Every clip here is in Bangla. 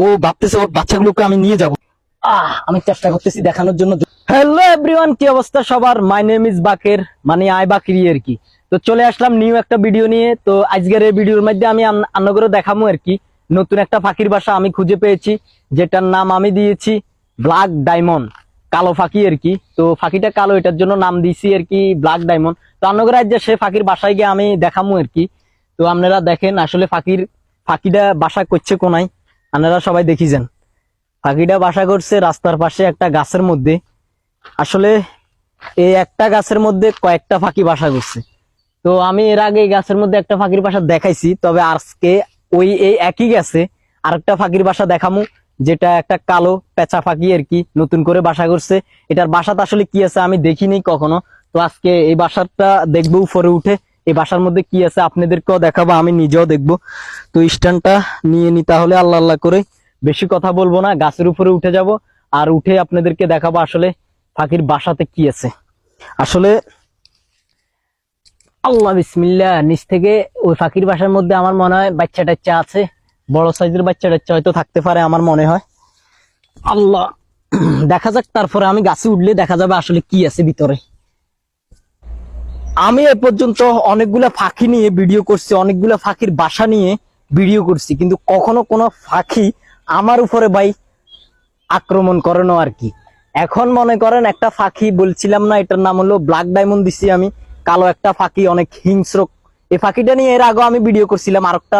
ও ভাবতেছে ওর বাচ্চাগুলোকে আমি নিয়ে যাব। আহ আমি চেষ্টা করতেছি দেখানোর জন্য। হ্যালো এভরিওয়ান কি অবস্থা সবার? মাই নেম ইজ বাকের মানে আই বাকরি আর কি। তো চলে আসলাম নিউ একটা ভিডিও নিয়ে। তো আজকের এই ভিডিওর মধ্যে আমি আন্নগরে দেখাবো আর কি। নতুন একটা ফাঁকির বাসা আমি খুঁজে পেয়েছি যেটার নাম আমি দিয়েছি ব্ল্যাক ডায়মন্ড কালো ফাঁকি আর কি। তো ফাঁকিটা কালো এটার জন্য নাম দিয়েছি আর কি ব্ল্যাক ডায়মন্ড তো আন্নগরে আজ সে ফাঁকির বাসায় গিয়ে আমি দেখামু আর কি। তো আপনারা দেখেন আসলে ফাঁকির ফাঁকিটা বাসা করছে কোনায়। আপনারা সবাই দেখি যান। পাখিটা বাসা করছে রাস্তার পাশে একটা গাছের মধ্যে। আসলে এই একটা গাছের মধ্যে কয়েকটা ফাঁকি বাসা করছে। তো আমি এর আগে এই গাছের মধ্যে একটা ফাঁকির বাসা দেখাইছি, তবে আজকে ওই এই একই গাছে আরেকটা ফাঁকির বাসা দেখামু, যেটা একটা কালো, পেঁচা ফাঁকি আর কি, নতুন করে বাসা করছে। এটার বাসাটা আসলে কি আছে আমি দেখিনি কখনো। তো আজকে এই বাসাটা দেখব উপরে উঠে। এই বাসার মধ্যে কি আছে আপনাদেরকেও দেখাবো, আমি নিজেও দেখব। তো স্ট্যান্ডটা নিয়ে নি তাহলে আল্লাহ আল্লাহ করে। বেশি কথা বলব না, গাছের উপরে উঠে যাব আর উঠে আপনাদেরকে দেখাবো আসলে পাখির বাসাতে কি আছে। আসলে আল্লাহ বিসমিল্লা নিচ থেকে ওই পাখির বাসার মধ্যে আমার মনে হয় বাচ্চা টাচ্চা আছে, বড় সাইজের বাচ্চা টাচ্চা হয়তো থাকতে পারে আমার মনে হয়। আল্লাহ, দেখা যাক তারপরে আমি গাছে উঠলে দেখা যাবে আসলে কি আছে ভিতরে। আমি এ পর্যন্ত অনেকগুলা ফাঁকি নিয়ে ভিডিও করছি, অনেকগুলা ফাঁকির বাসা নিয়ে ভিডিও করছি, কিন্তু কখনো কোনো ফাঁকি আমার উপরে ভাই আক্রমণ করে না আর কি। এখন মনে করেন একটা ফাঁকি বলছিলাম না, এটার নাম হলো ব্ল্যাক ডায়মন্ড দিছি আমি, কালো একটা ফাঁকি, অনেক হিংস্র এই ফাঁকিটা নিয়ে এর আগে আমি ভিডিও করছিলাম আর একটা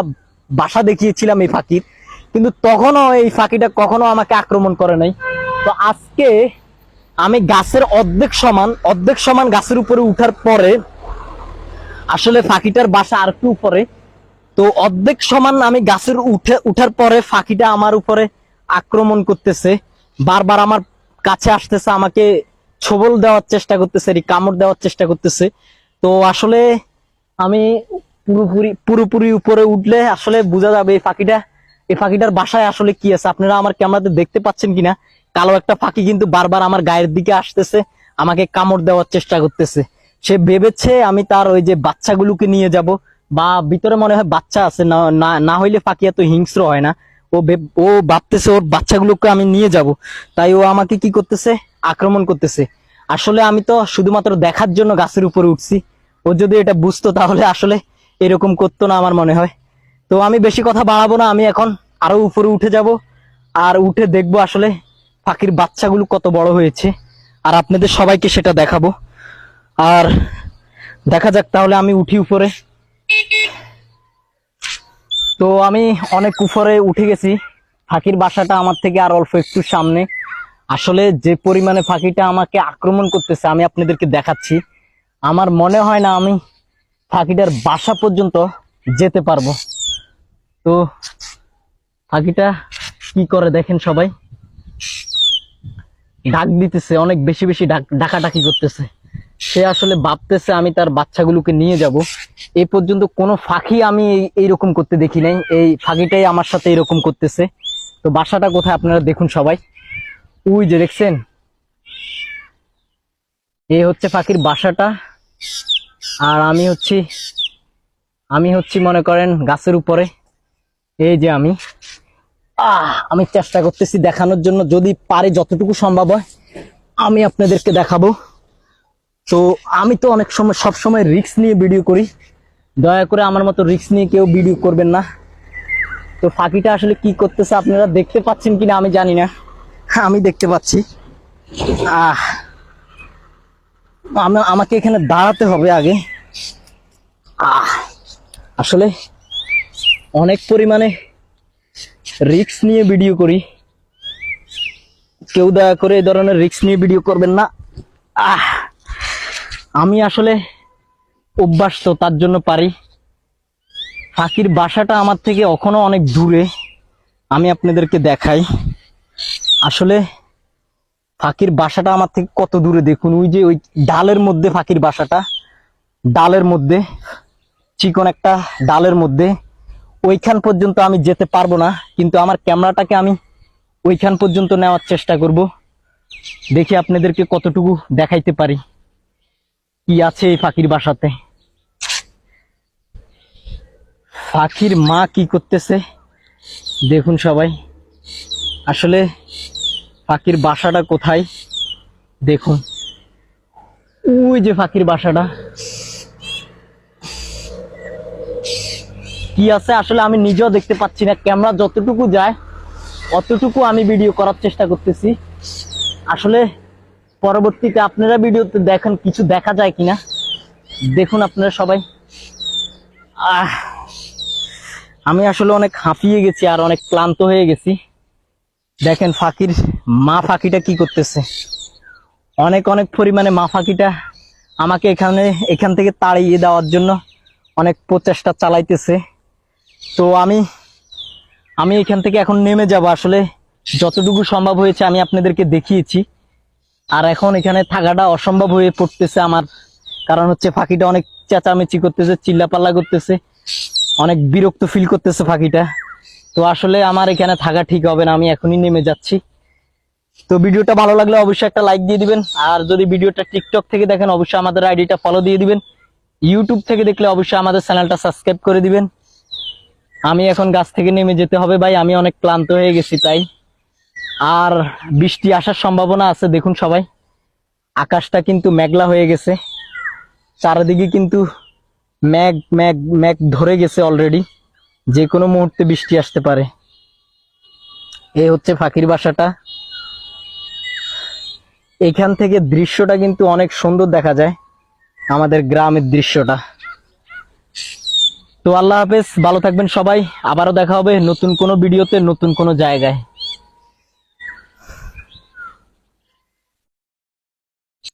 বাসা দেখিয়েছিলাম এই ফাঁকির, কিন্তু তখনও এই ফাঁকিটা কখনো আমাকে আক্রমণ করে নাই। তো আজকে আমি গাছের অর্ধেক সমান অর্ধেক সমান গাছের উপরে উঠার পরে আসলে ফাঁকিটার বাসা আর একটু উপরে। তো অর্ধেক সমান আমি গাছের উঠে, উঠার পরে ফাঁকিটা আমার উপরে আক্রমণ করতেছে। বারবার আমার কাছে আসতেছে, আমাকে ছবল দেওয়ার চেষ্টা করতেছে এই কামড় দেওয়ার চেষ্টা করতেছে। তো আসলে আমি পুরোপুরি পুরোপুরি উপরে উঠলে আসলে বোঝা যাবে এই পাখিটা এই ফাঁকিটার বাসায় আসলে কি আছে। আপনারা আমার ক্যামেরাতে দেখতে পাচ্ছেন কিনা? কালো একটা ফাঁকি কিন্তু বারবার আমার গায়ের দিকে আসতেছে, আমাকে কামড় দেওয়ার চেষ্টা করতেছে। সে ভেবেছে আমি তার ওই যে বাচ্চাগুলোকে নিয়ে যাব, বা ভিতরে মনে হয় বাচ্চা আছে, না, না- হইলে ফাঁকি এত হিংস্র হয় না। ও ও ভাবতেছে ওর বাচ্চাগুলোকে আমি নিয়ে যাব। তাই ও আমাকে কি করতেছে? আক্রমণ করতেছে। আসলে আমি তো শুধুমাত্র দেখার জন্য গাছের উপরে উঠছি। ও যদি এটা বুঝতো তাহলে আসলে এরকম করতো না আমার মনে হয়। তো আমি বেশি কথা বাড়াবো না, আমি এখন আরও উপরে উঠে যাব। আর উঠে দেখব আসলে পাখির বাচ্চাগুলো কত বড় হয়েছে, আর আপনাদের সবাইকে সেটা দেখাবো। আর দেখা যাক তাহলে আমি উঠি উপরে। তো আমি অনেক উপরে উঠে গেছি। ফাঁকির বাসাটা আমার থেকে আর অল্প একটু সামনে। আসলে যে পরিমাণে ফাঁকিটা আমাকে আক্রমণ করতেছে, আমি আপনাদেরকে দেখাচ্ছি। আমার মনে হয় না আমি ফাঁকিটার বাসা পর্যন্ত যেতে পারব। তো ফাঁকিটা কি করে দেখেন সবাই। ডাক দিতেছে, অনেক বেশি বেশি ডাক, ডাকাডাকি করতেছে। সে আসলে ভাবতেছে আমি তার বাচ্চাগুলোকে নিয়ে যাব। এই পর্যন্ত কোনো ফাঁকি আমি এই- এইরকম করতে দেখি নাই। এই ফাঁকিটাই আমার সাথে এরকম করতেছে। তো বাসাটা কোথায় আপনারা দেখুন সবাই। ওই যে দেখছেন? এই হচ্ছে ফাঁকির বাসাটা। আর আমি হচ্ছি আমি হচ্ছি মনে করেন গাছের উপরে। এই যে আমি। আহ আমি চেষ্টা করতেছি দেখানোর জন্য। যদি পারে যতটুকু সম্ভব হয় আমি আপনাদেরকে দেখাবো। তো আমি তো অনেক সময় সব সময় রিস্ক নিয়ে ভিডিও করি। দয়া করে আমার মতো রিস্ক নিয়ে কেউ ভিডিও করবেন না। তো ফাঁকিটা আসলে কি করতেছে আপনারা দেখতে পাচ্ছেন কিনা আমি জানি না। হ্যাঁ, আমি দেখতে পাচ্ছি। আহ আমা- আমাকে এখানে দাঁড়াতে হবে আগে। আহ আসলে অনেক পরিমাণে রিস্ক নিয়ে ভিডিও করি। কেউ দয়া করে এই ধরনের রিক্স নিয়ে ভিডিও করবেন না। আহ! আমি আসলে অভ্যাস তো তার জন্য পারি। ফাঁকির বাসাটা আমার থেকে এখনও অনেক দূরে। আমি আপনাদেরকে দেখাই। আসলে ফাঁকির বাসাটা আমার থেকে কত দূরে? দেখুন, ওই যে ওই ডালের মধ্যে ফাঁকির বাসাটা। ডালের মধ্যে, চিকন একটা ডালের মধ্যে। ওইখান পর্যন্ত আমি যেতে পারব না, কিন্তু আমার ক্যামেরাটাকে আমি ওইখান পর্যন্ত নেওয়ার চেষ্টা করব। দেখি আপনাদেরকে কতটুকু দেখাইতে পারি। কি আছে এই পাখির বাসাতে? পাখির মা কি করতেছে? দেখুন সবাই। আসলে ফাঁকির বাসাটা কোথায়? দেখুন। ওই যে ফাঁকির বাসাটা। কি আছে আসলে আমি নিজেও দেখতে পাচ্ছি না। ক্যামেরা যতটুকু যায়, অতটুকু আমি ভিডিও করার চেষ্টা করতেছি। আসলে পরবর্তীতে আপনারা ভিডিওতে দেখেন কিছু দেখা যায় কিনা। দেখুন আপনারা সবাই। আহ, আমি আসলে অনেক হাঁপিয়ে গেছি আর অনেক ক্লান্ত হয়ে গেছি। দেখেন ফাঁকির মা ফাঁকিটা কি করতেছে। অনেক অনেক পরিমাণে মা ফাঁকিটা আমাকে এখানে, এখান থেকে তাড়িয়ে দেওয়ার জন্য অনেক প্রচেষ্টা চালাইতেছে। তো আমি আমি এখান থেকে এখন নেমে যাব। আসলে যতটুকু সম্ভব হয়েছে আমি আপনাদেরকে দেখিয়েছি। আর এখন এখানে থাকাটা অসম্ভব হয়ে পড়তেছে আমার। কারণ হচ্ছে ফাঁকিটা অনেক চেঁচামেচি করতেছে, চিল্লাপাল্লা করতেছে, অনেক বিরক্ত ফিল করতেছে ফাঁকিটা। তো আসলে আমার এখানে থাকা ঠিক হবে না, আমি এখনই নেমে যাচ্ছি। তো ভিডিওটা ভালো লাগলে অবশ্যই একটা লাইক দিয়ে দিবেন। আর যদি ভিডিওটা টিকটক থেকে দেখেন, অবশ্যই আমাদের আইডিটা ফলো দিয়ে দিবেন। ইউটিউব থেকে দেখলে অবশ্যই আমাদের চ্যানেলটা সাবস্ক্রাইব করে দিবেন। আমি এখন গাছ থেকে নেমে যেতে হবে ভাই, আমি অনেক ক্লান্ত হয়ে গেছি তাই। আর বৃষ্টি আসার সম্ভাবনা আছে, দেখুন সবাই। আকাশটা কিন্তু মেঘলা হয়ে গেছে। চারিদিকে কিন্তু মেঘ মেঘ মেঘ ধরে গেছে অলরেডি যে কোনো মুহূর্তে বৃষ্টি আসতে পারে। এ হচ্ছে ফাঁকির বাসাটা। এখান থেকে দৃশ্যটা কিন্তু অনেক সুন্দর দেখা যায়, আমাদের গ্রামের দৃশ্যটা। তো আল্লাহ হাফেজ, ভালো থাকবেন সবাই। আবারও দেখা হবে নতুন কোনো ভিডিওতে, নতুন কোনো জায়গায়।